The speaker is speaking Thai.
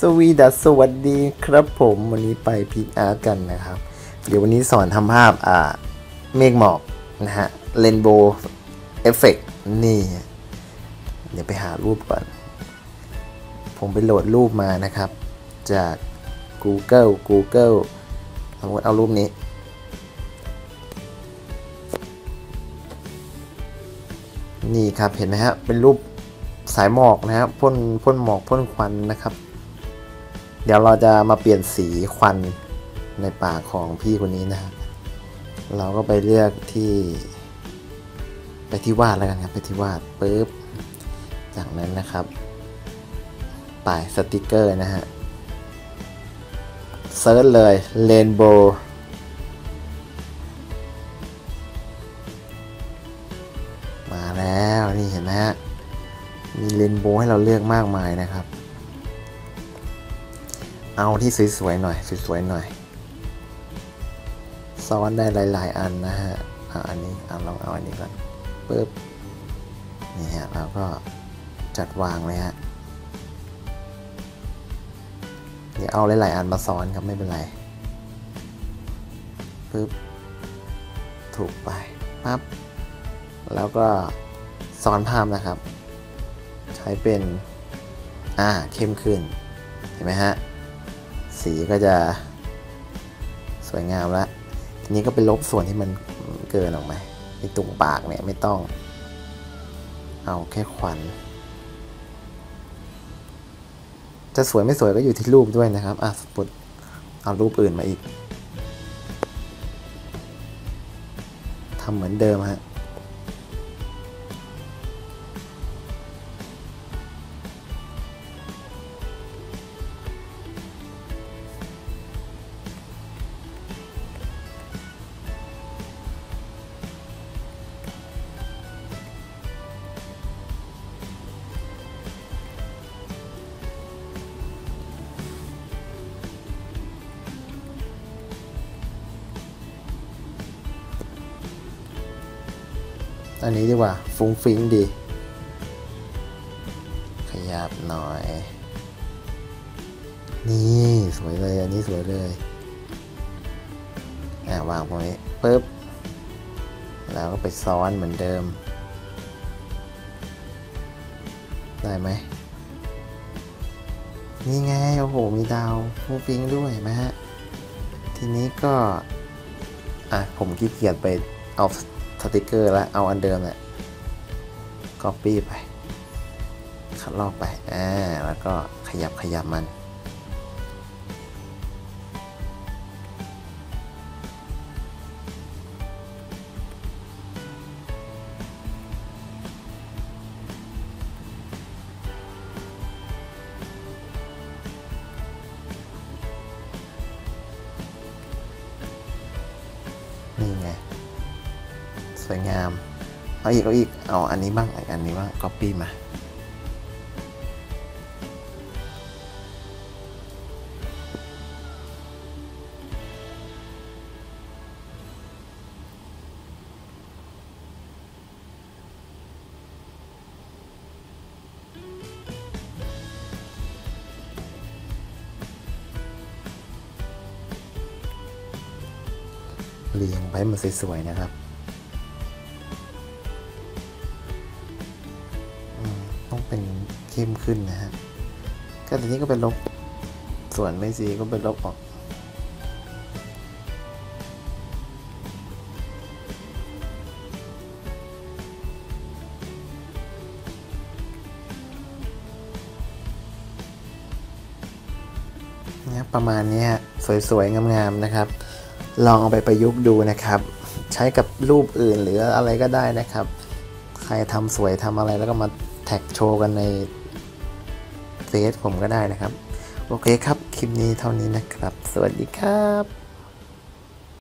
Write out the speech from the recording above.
สวีดัสสวัสดีครับผมวันนี้ไปพีอาร์กันนะครับ เดี๋ยววันนี้สอนทำภาพอ่าเมฆหมอกนะฮะเรนโบว์เอฟเฟกนี่ เดี๋ยวไปหารูปก่อน ผมไปโหลดรูปมานะครับ จาก Google Google สมมติเอารูปนี้ นี่ครับเห็นไหมฮะเป็นรูปสายหมอกนะครับพ่นพ่นหมอกพ่นควันนะครับ เดี๋ยวเราจะมาเปลี่ยนสีควันในปากของพี่คนนี้นะครับเราก็ไปเลือกที่ ไปที่วาดแล้วกันครับ ไปที่วาดปุ๊บ จากนั้นนะครับป่ายสติกเกอร์นะฮะเซิร์ชเลยเรนโบว์มาแล้วนี่เห็นไหมฮะมีเรนโบว์ให้เราเลือกมากมายนะครับ เอาที่สวยๆหน่อยสวยๆหน่อยซ้อนได้หลาย ๆ อันนะฮะเอาอันนี้เอาลองเอาอันนี้ก่อนปึ๊บนี่ฮะเราก็จัดวางเลยฮะเดี๋ยวเอาหลาย ๆ อันมาซ้อนครับไม่เป็นไรปึ๊บถูกไปปั๊บแล้วก็ซ้อนภาพนะครับ ใช้เป็นอ่าเข้มขึ้นเห็นไหมฮะ สีก็จะสวยงามแล้วทีนี้ก็ไปลบส่วนที่มันเกินออกมาในตรงปากเนี่ยไม่ต้อง เอาแค่ควัน จะสวยไม่สวยก็อยู่ที่รูปด้วยนะครับ อะสมมติเอารูปอื่นมาอีกทำเหมือนเดิมฮะ อันนี้ดีกว่าฟุ้งฟิ้งดี ขยับหน่อย นี่สวยเลยอันนี้สวยเลยอ่าวางตรงนี้ปุ๊บแล้วก็ไปซ้อนเหมือนเดิม ได้ไหมนี่ไงโอ้โหมีดาวฟุ้งฟิ้งด้วยไหมฮะ ทีนี้ก็ อะผมขี้เกียจไปเอา สติกเกอร์แล้วเอาอันเดิมเนี่ย copy ไป คัดลอกไปอ่าแล้วก็ขยับขยับมัน สวยงาม เอาอีกเอาอีก เอาอันนี้บ้างอีกอันนี้บ้าง copy มา เรียงไปมันสวยๆนะครับ เข้มขึ้นนะฮะก็ทีนี้ก็เป็นลบส่วนไม่สีก็เป็นลบออกเนี่ยประมาณนี้สวยๆ งามๆ นะครับ ลองเอาไปประยุกต์ดูนะครับ ใช้กับรูปอื่นหรืออะไรก็ได้นะครับ ใครทำสวยทำอะไรแล้วก็มาแท็กโชว์กันใน เฟซผมก็ได้นะครับ โอเคครับ คลิปนี้เท่านี้นะครับ สวัสดีครับ